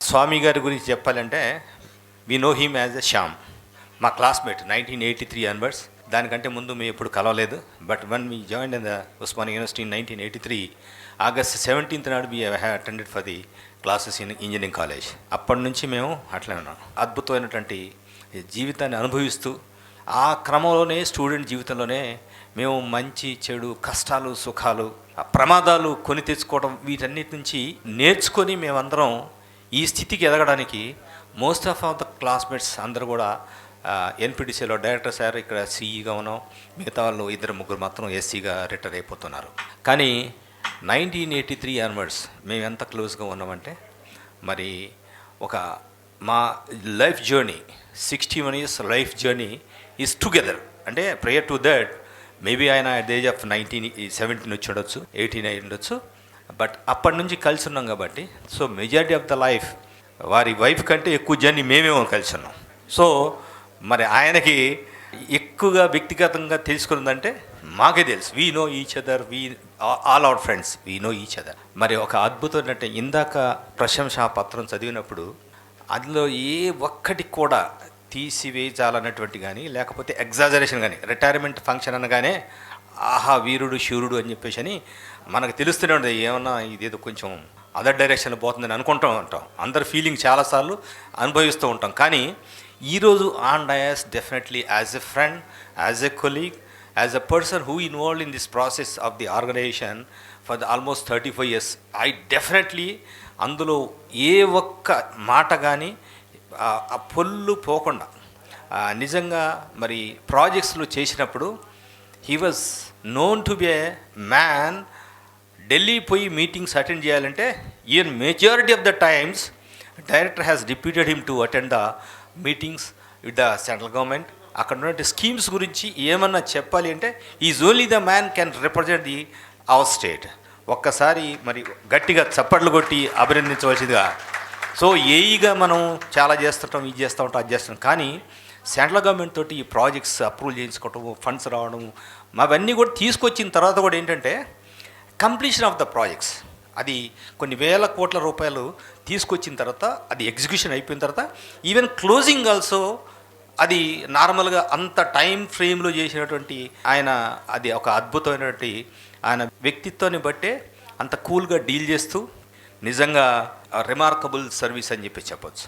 స్వామి గారి గురించి చెప్పాలంటే we know him as a Shyam మా classmate nineteen eighty three onwards దానికంటే ముందు మేము ఎప్పుడు కలవలేదు. But when we join in the Osman university in nineteen eighty three August seventeenth నాడు we have attended for the classes in engineering college అప్పటి నుంచి మేము అట్లే ఉన్నాం. అద్భుతమైనటువంటి జీవితాన్ని అనుభవిస్తూ ఆ క్రమంలోనే స్టూడెంట్ జీవితంలోనే మేము మంచి చెడు కష్టాలు సుఖాలు ప్రమాదాలు కొని తెచ్చుకోవడం వీటన్నిటి నుంచి నేర్చుకొని మేమందరం ఈ స్థితికి ఎదగడానికి most of of the classmates అందరూ కూడా ఎన్పిటిసిలో డైరెక్టర్ సార్ ఇక్కడ సిఈగా ఉన్నాం మిగతా వాళ్ళు ఇద్దరు ముగ్గురు మాత్రం ఎస్సీగా రిటైర్ అయిపోతున్నారు. కానీ నైన్టీన్ ఎయిటీ త్రీ అన్వర్డ్స్ మేము ఎంత క్లోజ్గా ఉన్నామంటే మరి ఒక మా life journey sixty one years life journey is together అంటే ప్రేయర్ టు దట్ మేబీ ఆయన at age of nineteen seventeen వచ్చి ఉండొచ్చు ఎయిటీన్ అయి ఉండొచ్చు. బట్ అప్పటి నుంచి కలిసి ఉన్నాం కాబట్టి so majority of the life వారి వైఫ్ కంటే ఎక్కువ జర్నీ మేమేమో కలిసి ఉన్నాం. సో మరి ఆయనకి ఎక్కువగా వ్యక్తిగతంగా తెలుసుకున్నదంటే మాకే తెలుసు. We know each other we all our friends we know each other మరి ఒక అద్భుతం అంటే ఇందాక ప్రశంసా పత్రం చదివినప్పుడు అందులో ఏ ఒక్కటి కూడా తీసివేయాలన్నటువంటి కానీ లేకపోతే ఎగ్జాజరేషన్ కానీ రిటైర్మెంట్ ఫంక్షన్ అనగానే ఆహా వీరుడు శూరుడు అని చెప్పేసి అని మనకు తెలుస్తూనే ఉంటుంది ఏమన్నా ఇదేదో కొంచెం అదర్ డైరెక్షన్లో పోతుందని అనుకుంటూ ఉంటాం. అందరి ఫీలింగ్ చాలాసార్లు అనుభవిస్తూ ఉంటాం. కానీ ఈరోజు on dais definitely as a friend as a colleague as a person who involve in this process of the organization for the almost thirty five years I definitely అందులో ఏ ఒక్క మాట కానీ ఆ పొల్లు పోకుండా నిజంగా మరి ప్రాజెక్ట్స్లో చేసినప్పుడు he was known to be a man Delhi పోయి మీటింగ్స్ అటెండ్ చేయాలంటే ఈయన్ majority of the times director has repeated him to attend the meetings with the central government అక్కడ ఉన్నటువంటి స్కీమ్స్ గురించి ఏమన్నా చెప్పాలి అంటే is only the man can represent the our state ఒక్కసారి మరి గట్టిగా చప్పట్లు కొట్టి అభినందించవలసిందిగా. సో ఏఈగా మనం చాలా చేస్తుంటాం ఇది చేస్తూ ఉంటాం అది చేస్తాం కానీ సెంట్రల్ గవర్నమెంట్ తోటి ఈ ప్రాజెక్ట్స్ అప్రూవల్ చేయించుకోవటం ఫండ్స్ రావడం అవన్నీ కూడా తీసుకొచ్చిన తర్వాత కూడా ఏంటంటే కంప్లీషన్ ఆఫ్ ద ప్రాజెక్ట్స్. అది కొన్ని వేల కోట్ల రూపాయలు తీసుకొచ్చిన తర్వాత అది ఎగ్జిక్యూషన్ అయిపోయిన తర్వాత ఈవెన్ క్లోజింగ్ ఆల్సో అది నార్మల్గా అంత టైం ఫ్రేమ్లో చేసినటువంటి ఆయన అది ఒక అద్భుతమైనటువంటి ఆయన వ్యక్తిత్వాన్ని బట్టే అంత కూల్గా డీల్ చేస్తూ నిజంగా రిమార్కబుల్ సర్వీస్ అని చెప్పి చెప్పొచ్చు.